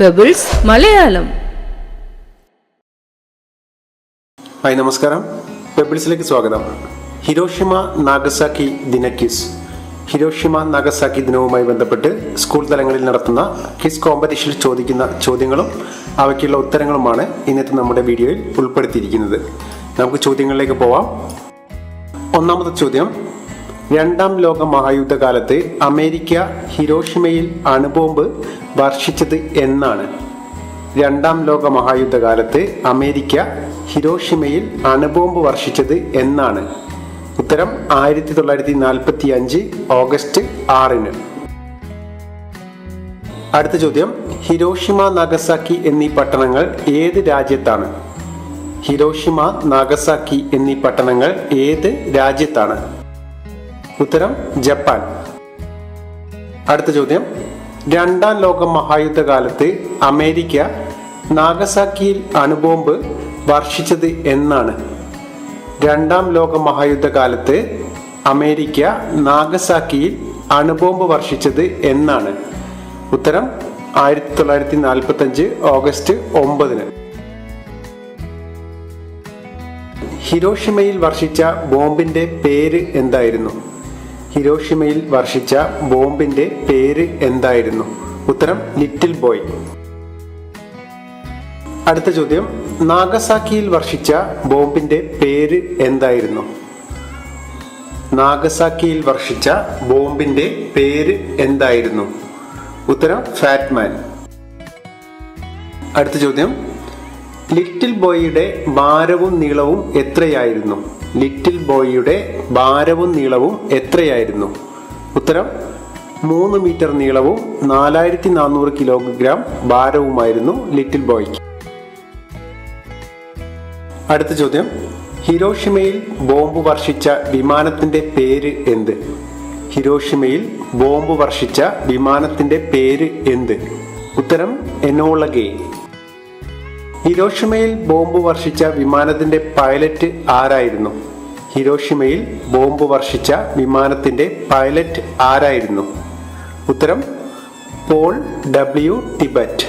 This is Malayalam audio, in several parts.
പെബിൾസ് മലയാളം ഹായ് നമസ്കാരം. പെബിൾസിലേക്ക് സ്വാഗതം. ഹിരോഷിമ നാഗസാക്കി ദിന കിസ് ഹിരോഷിമ നാഗസാക്കി ദിനവുമായി ബന്ധപ്പെട്ട് സ്കൂൾ തലങ്ങളിൽ നടത്തുന്ന ക്വിസ് കോമ്പറ്റീഷനിൽ ചോദിക്കുന്ന ചോദ്യങ്ങളും അവയ്ക്കുള്ള ഉത്തരങ്ങളുമാണ് ഇന്നത്തെ നമ്മുടെ വീഡിയോയിൽ ഉൾപ്പെടുത്തിയിരിക്കുന്നത്. നമുക്ക് ചോദ്യങ്ങളിലേക്ക് പോവാം. ഒന്നാമത്തെ ചോദ്യം രണ്ടാം ലോക മഹായുദ്ധകാലത്ത് അമേരിക്ക ഹിരോഷിമയിൽ അണുബോംബ് വർഷിച്ചത് എന്നാണ്. രണ്ടാം ലോക മഹായുദ്ധകാലത്ത് അമേരിക്ക ഹിരോഷിമയിൽ അണുബോംബ് വർഷിച്ചത് എന്നാണ്. ഉത്തരം ആയിരത്തി തൊള്ളായിരത്തി നാൽപ്പത്തി അഞ്ച് ഓഗസ്റ്റ് ആറിന്. അടുത്ത ചോദ്യം. ഹിരോഷിമ നാഗസാക്കി എന്നീ പട്ടണങ്ങൾ ഏത് രാജ്യത്താണ്? ഹിരോഷിമ നാഗസാക്കി എന്നീ പട്ടണങ്ങൾ ഏത് രാജ്യത്താണ്? ഉത്തരം ജപ്പാൻ. അടുത്ത ചോദ്യം. രണ്ടാം ലോക മഹായുദ്ധകാലത്ത് അമേരിക്ക നാഗസാക്കിയിൽ അണുബോംബ് വർഷിച്ചത് എന്നാണ്. രണ്ടാം ലോക മഹായുദ്ധകാലത്ത് അമേരിക്ക നാഗസാക്കിയിൽ അണുബോംബ് വർഷിച്ചത് എന്നാണ്. ഉത്തരം ആയിരത്തി തൊള്ളായിരത്തി നാൽപ്പത്തി അഞ്ച് ഓഗസ്റ്റ് ഒമ്പതിന്. ഹിരോഷിമയിൽ വർഷിച്ച ബോംബിന്റെ പേര് എന്തായിരുന്നു? ഹിരോഷിമയിൽ വർഷിച്ച ബോംബിന്റെ പേര് എന്തായിരുന്നു? ഉത്തരം ലിറ്റിൽ ബോയ്. അടുത്ത ചോദ്യം നാഗസാക്കിയിൽ വർഷിച്ച ബോംബിന്റെ പേര് എന്തായിരുന്നു? നാഗസാക്കിയിൽ വർഷിച്ച ബോംബിന്റെ പേര് എന്തായിരുന്നു? ഉത്തരം ഫാറ്റ്മാൻ. അടുത്ത ചോദ്യം ലിറ്റിൽ ബോയിയുടെ ഭാരവും നീളവും എത്രയായിരുന്നു? ലിറ്റിൽ ബോയിയുടെ ഭാരവും നീളവും എത്രയായിരുന്നു? ഉത്തരം മൂന്ന് മീറ്റർ നീളവും നാലായിരത്തി നാനൂറ് കിലോഗ്രാം ഭാരവുമായിരുന്നു ലിറ്റിൽ ബോയ്ക്ക്. അടുത്ത ചോദ്യം ഹിരോഷിമയിൽ ബോംബ് വർഷിച്ച വിമാനത്തിന്റെ പേര് എന്ത്? ഹിരോഷിമയിൽ ബോംബ് വർഷിച്ച വിമാനത്തിന്റെ പേര് എന്ത്? ഉത്തരം എനോളഗേ. ഹിരോഷിമയിൽ ബോംബ് വർഷിച്ച വിമാനത്തിന്റെ പൈലറ്റ് ആരായിരുന്നു? ഹിരോഷിമയിൽ ബോംബ് വർഷിച്ച വിമാനത്തിന്റെ പൈലറ്റ് ആരായിരുന്നു? ഉത്തരം പോൾ ഡബ്ല്യു ടിബറ്റ്.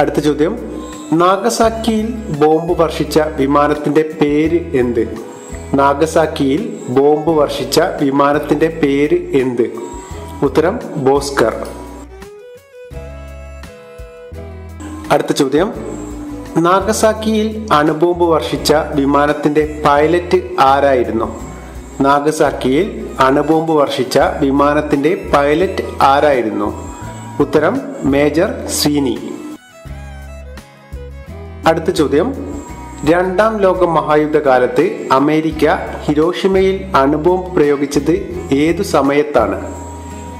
അടുത്ത ചോദ്യം നാഗസാക്കിയിൽ ബോംബ് വർഷിച്ച വിമാനത്തിന്റെ പേര് എന്ത്? നാഗസാക്കിയിൽ ബോംബ് വർഷിച്ച വിമാനത്തിന്റെ പേര് എന്ത്? ഉത്തരം ബോസ്കർ. അടുത്ത ചോദ്യം. നാഗസാക്കിയിൽ അണുബോംബ് വർഷിച്ച വിമാനത്തിന്റെ പൈലറ്റ് ആരായിരുന്നു? നാഗസാക്കിയിൽ അണുബോംബ് വർഷിച്ച വിമാനത്തിന്റെ പൈലറ്റ് ആരായിരുന്നു? ഉത്തരം മേജർ സീനി അടുത്ത ചോദ്യം. രണ്ടാം ലോക മഹായുദ്ധകാലത്ത് അമേരിക്ക ഹിരോഷിമയിൽ അണുബോംബ് പ്രയോഗിച്ചത് ഏതു സമയത്താണ്?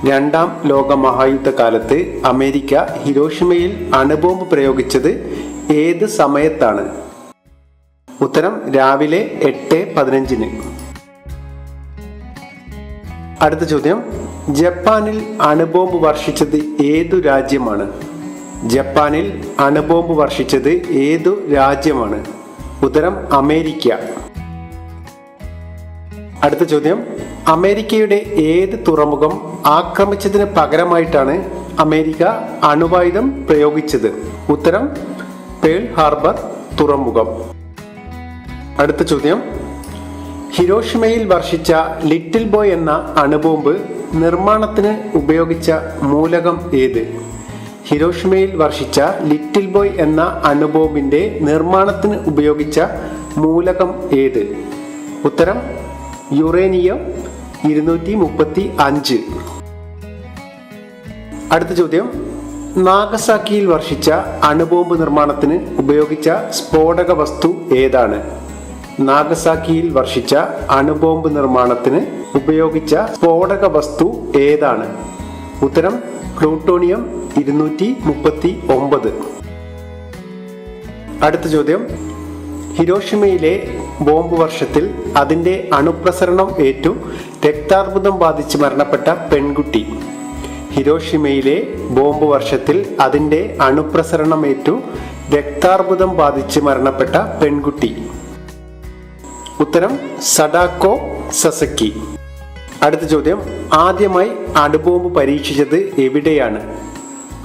രണ്ടാം ലോക മഹായുദ്ധകാലത്ത് അമേരിക്ക ഹിരോഷിമയിൽ അണുബോംബ് പ്രയോഗിച്ചത് ഏത് സമയത്താണ്? ഉത്തരം രാവിലെ എട്ട് പതിനഞ്ചിന്. അടുത്ത ചോദ്യം. ജപ്പാനിൽ അണുബോംബ് വർഷിച്ചത് ഏതു രാജ്യമാണ്? ജപ്പാനിൽ അണുബോംബ് വർഷിച്ചത് ഏതു രാജ്യമാണ്? ഉത്തരം അമേരിക്ക. അടുത്ത ചോദ്യം. അമേരിക്കയുടെ ഏത് തുറമുഖം ആക്രമിച്ചതിന് പകരമായിട്ടാണ് അമേരിക്ക അണുവായുധം പ്രയോഗിച്ചത്? ഉത്തരം പേൾ ഹാർബർ തുറമുഖം. അടുത്ത ചോദ്യം. ഹിരോഷിമയിൽ വർഷിച്ച ലിറ്റിൽ ബോയ് എന്ന അണുബോംബ് നിർമ്മാണത്തിന് ഉപയോഗിച്ച മൂലകം ഏത്? ഹിരോഷിമയിൽ വർഷിച്ച ലിറ്റിൽ ബോയ് എന്ന അണുബോംബിന്റെ നിർമ്മാണത്തിന് ഉപയോഗിച്ച മൂലകം ഏത്? ഉത്തരം യുറേനിയം ഇരുന്നൂറ്റി മുപ്പത്തി അഞ്ച് അടുത്ത ചോദ്യം. നാഗസാക്കിയിൽ വർഷിച്ച അണുബോംബ് നിർമ്മാണത്തിന് ഉപയോഗിച്ച സ്ഫോടക വസ്തു ഏതാണ്? നാഗസാക്കിയിൽ വർഷിച്ച അണുബോംബ് നിർമ്മാണത്തിന് ഉപയോഗിച്ച സ്ഫോടക വസ്തു ഏതാണ്? ഉത്തരം പ്ലൂട്ടോണിയം ഇരുന്നൂറ്റി മുപ്പത്തി ഒമ്പത് അടുത്ത ചോദ്യം. ഹിരോഷിമയിലെ ബോംബ് വർഷത്തിൽ അതിന്റെ അണുപ്രസരണം ഏറ്റു രക്താർബുദം ബാധിച്ച് മരണപ്പെട്ട പെൺകുട്ടി. ഹിരോഷിമയിലെ ബോംബ് വർഷത്തിൽ അതിന്റെ അണുപ്രസരണമേറ്റു രക്താർബുദം ബാധിച്ച് മരണപ്പെട്ട പെൺകുട്ടി. ഉത്തരം സഡാക്കോ സസക്കി. അടുത്ത ചോദ്യം ആദ്യമായി അണുബോംബ് പരീക്ഷിച്ചത് എവിടെയാണ്?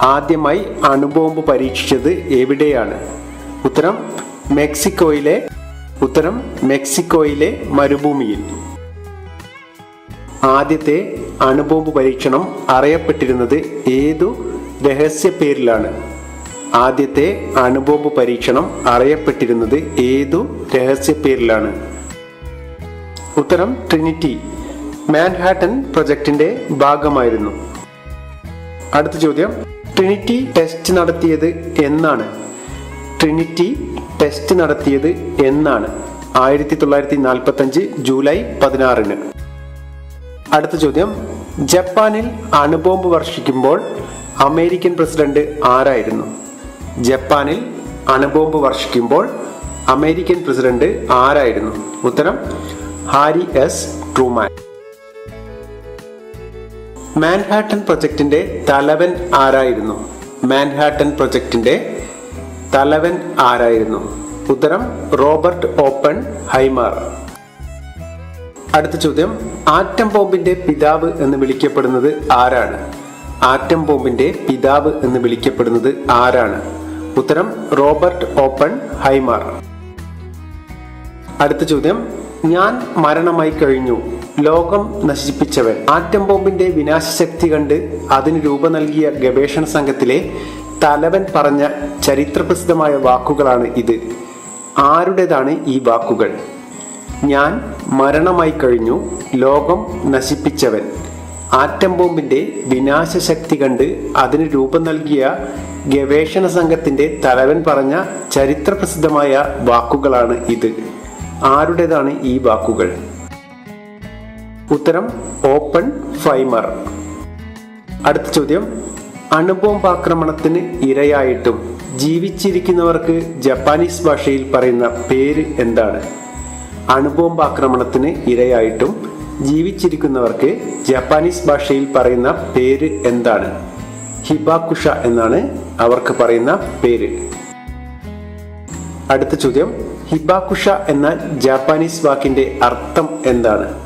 ആദ്യമായി അണുബോംബ് പരീക്ഷിച്ചത് എവിടെയാണ്? ഉത്തരം മെക്സിക്കോയിലെ ഉത്തരം മെക്സിക്കോയിലെ മരുഭൂമിയിൽ. ആദ്യത്തെ അണുബോംബ് പരീക്ഷണം അറിയപ്പെട്ടിരുന്നത് ഏതു രഹസ്യ പേരിലാണ്? ആദ്യത്തെ അണുബോംബ് പരീക്ഷണം അറിയപ്പെട്ടിരുന്നത് ഏതു രഹസ്യ പേരിലാണ്? ഉത്തരം ട്രിനിറ്റി. മാൻഹാട്ടൻ പ്രൊജക്ടിന്റെ ഭാഗമായിരുന്നു. അടുത്ത ചോദ്യം. ട്രിനിറ്റി ടെസ്റ്റ് നടത്തിയത് എന്നാണ്. ട്രിനിറ്റി ടെസ്റ്റ് നടത്തിയത് എന്നാണ്. ആയിരത്തി തൊള്ളായിരത്തി നാൽപ്പത്തി അഞ്ച് ജൂലൈ പതിനാറിന്. അടുത്ത ചോദ്യം. ജപ്പാനിൽ അണുബോംബ് വർഷിക്കുമ്പോൾ അമേരിക്കൻ പ്രസിഡന്റ് ആരായിരുന്നു? ജപ്പാനിൽ അണുബോംബ് വർഷിക്കുമ്പോൾ അമേരിക്കൻ പ്രസിഡന്റ് ആരായിരുന്നു? ഉത്തരം ഹാരി എസ്. ട്രൂമാൻ. മാൻഹാട്ടൻ പ്രൊജക്ടിന്റെ തലവൻ ആരായിരുന്നു? മാൻഹാട്ടൻ പ്രൊജക്ടിന്റെ തലവൻ ആരായിരുന്നു? ഉത്തരം റോബർട്ട് ഓപ്പൺ ഹൈമാർ. അടുത്ത ചോദ്യം. ആറ്റം ബോംബിന്റെ പിതാവ് എന്ന് വിളിക്കപ്പെടുന്നത് ആരാണ്? ആറ്റം ബോംബിന്റെ പിതാവ് എന്ന് വിളിക്കപ്പെടുന്നത് ആരാണ്? ഉത്തരം റോബർട്ട് ഓപ്പൺ ഹൈമാർ. അടുത്ത ചോദ്യം. ഞാൻ മരണമായി കഴിഞ്ഞു. ലോകം നശിപ്പിച്ചവൻ. ആറ്റം ബോംബിന്റെ വിനാശശക്തി കണ്ട് അതിന് രൂപം നൽകിയ ഗവേഷണ സംഘത്തിലെ തലവൻ പറഞ്ഞ ചരിത്രപ്രസിദ്ധമായ വാക്കുകളാണ് ഇത്. ആരുടേതാണ് ഈ വാക്കുകൾ? ഞാൻ മരണമായി കഴിഞ്ഞു. ലോകം നശിപ്പിച്ചവൻ. ആറ്റം ബോംബിന്റെ വിനാശശക്തി കണ്ട് അതിന് രൂപം നൽകിയ ഗവേഷണ സംഘത്തിന്റെ തലവൻ പറഞ്ഞ ചരിത്രപ്രസിദ്ധമായ വാക്കുകളാണ് ഇത്. ആരുടേതാണ് ഈ വാക്കുകൾ? ഉത്തരം ഓപ്പൺ ഫൈമർ. അടുത്ത ചോദ്യം. അണുബോംബ് ആക്രമണത്തിന് ഇരയായിട്ടും ജീവിച്ചിരിക്കുന്നവർക്ക് ജപ്പാനീസ് ഭാഷയിൽ പറയുന്ന പേര് എന്താണ്? അണുബോംബാക്രമണത്തിന് ഇരയായിട്ടും ജീവിച്ചിരിക്കുന്നവർക്ക് ജപ്പാനീസ് ഭാഷയിൽ പറയുന്ന പേര് എന്താണ്? ഹിബാകുഷ എന്നാണ് അവർക്ക് പറയുന്ന പേര്. അടുത്ത ചോദ്യം ഹിബാകുഷ എന്ന ജാപ്പാനീസ് വാക്കിന്റെ അർത്ഥം എന്താണ്?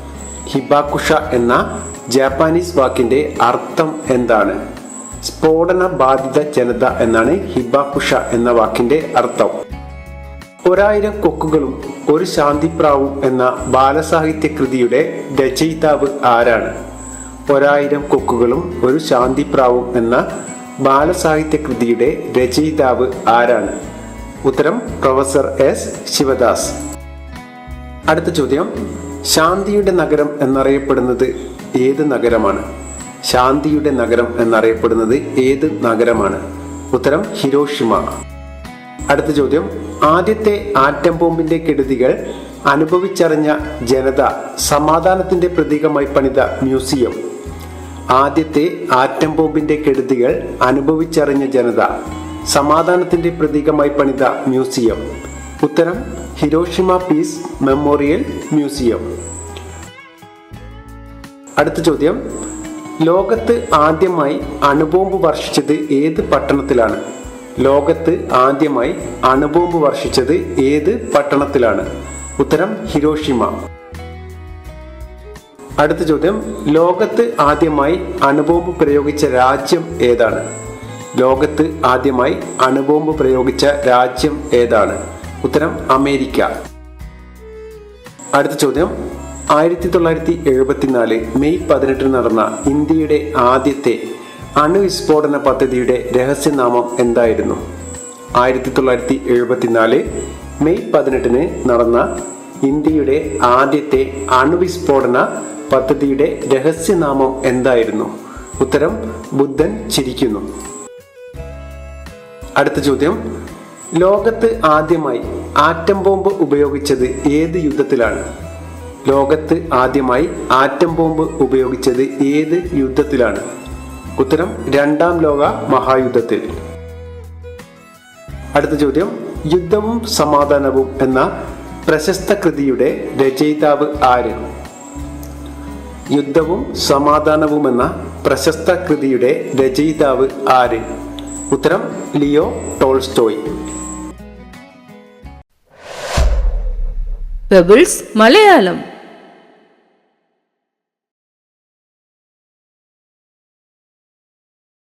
ഹിബാകുഷ എന്ന ജാപ്പാനീസ് വാക്കിന്റെ അർത്ഥം എന്താണ്? സ്ഫോടന ബാധിത ജനത എന്നാണ് ഹിബാകുഷ എന്ന വാക്കിന്റെ അർത്ഥം. ഒരായിരം കൊക്കുകളും ഒരു ശാന്തിപ്രാവും എന്ന ബാലസാഹിത്യ കൃതിയുടെ രചയിതാവ് ആരാണ്? ഒരായിരം കൊക്കുകളും ഒരു ശാന്തിപ്രാവും എന്ന ബാലസാഹിത്യ കൃതിയുടെ രചയിതാവ് ആരാണ്? ഉത്തരം പ്രൊഫസർ എസ്. ശിവദാസ്. അടുത്ത ചോദ്യം. ശാന്തിയുടെ നഗരം എന്നറിയപ്പെടുന്നത് ഏത് നഗരമാണ്? ശാന്തിയുടെ നഗരം എന്നറിയപ്പെടുന്നത് ഏത് നഗരമാണ്? ഉത്തരം ഹിരോഷിമ. അടുത്ത ചോദ്യം. ആദ്യത്തെ ആറ്റം ബോംബിന്റെ കെടുതികൾ അനുഭവിച്ചറിഞ്ഞ ജനത സമാധാനത്തിന്റെ പ്രതീകമായി പണിത മ്യൂസിയം. ആദ്യത്തെ ആറ്റം ബോംബിന്റെ കെടുതികൾ അനുഭവിച്ചറിഞ്ഞ ജനത സമാധാനത്തിന്റെ പ്രതീകമായി പണിത മ്യൂസിയം. ഉത്തരം ഹിരോഷിമ പീസ് മെമ്മോറിയൽ മ്യൂസിയം. അടുത്ത ചോദ്യം. ലോകത്ത് ആദ്യമായി അണുബോംബ് വർഷിച്ചത് ഏത് പട്ടണത്തിലാണ്? ലോകത്ത് ആദ്യമായി അണുബോംബ് വർഷിച്ചത് ഏത് പട്ടണത്തിലാണ്? ഉത്തരം ഹിരോഷിമ. അടുത്ത ചോദ്യം ലോകത്ത് ആദ്യമായി അണുബോംബ് പ്രയോഗിച്ച രാജ്യം ഏതാണ്? ലോകത്ത് ആദ്യമായി അണുബോംബ് പ്രയോഗിച്ച രാജ്യം ഏതാണ്? ഉത്തരം അമേരിക്ക. അടുത്ത ചോദ്യം ആയിരത്തി തൊള്ളായിരത്തി എഴുപത്തിനാല് മെയ് പതിനെട്ടിന് നടന്ന ഇന്ത്യയുടെ ആദ്യത്തെ അണുവിസ്ഫോടന പദ്ധതിയുടെ രഹസ്യനാമം എന്തായിരുന്നു? ആയിരത്തി തൊള്ളായിരത്തി എഴുപത്തിനാല് മെയ് പതിനെട്ടിന് നടന്ന ഇന്ത്യയുടെ ആദ്യത്തെ അണുവിസ്ഫോടന പദ്ധതിയുടെ രഹസ്യനാമം എന്തായിരുന്നു? ഉത്തരം ബുദ്ധൻ ചിരിക്കുന്നു. അടുത്ത ചോദ്യം. ലോകത്ത് ആദ്യമായി ആറ്റം ബോംബ് ഉപയോഗിച്ചത് ഏത് യുദ്ധത്തിലാണ്? ലോകത്ത് ആദ്യമായി ആറ്റം ബോംബ് ഉപയോഗിച്ചത് ഏത് യുദ്ധത്തിലാണ്? ഉത്തരം രണ്ടാം ലോക മഹായുദ്ധത്തിൽ. അടുത്ത ചോദ്യം യുദ്ധവും സമാധാനവും എന്ന പ്രശസ്ത കൃതിയുടെ രചയിതാവ് ആര്? യുദ്ധവും സമാധാനവും എന്ന പ്രശസ്ത കൃതിയുടെ രചയിതാവ് ആര്? ഉത്തരം ലിയോ ടോൾസ്റ്റോയ്. പെബിൾസ് മലയാളം.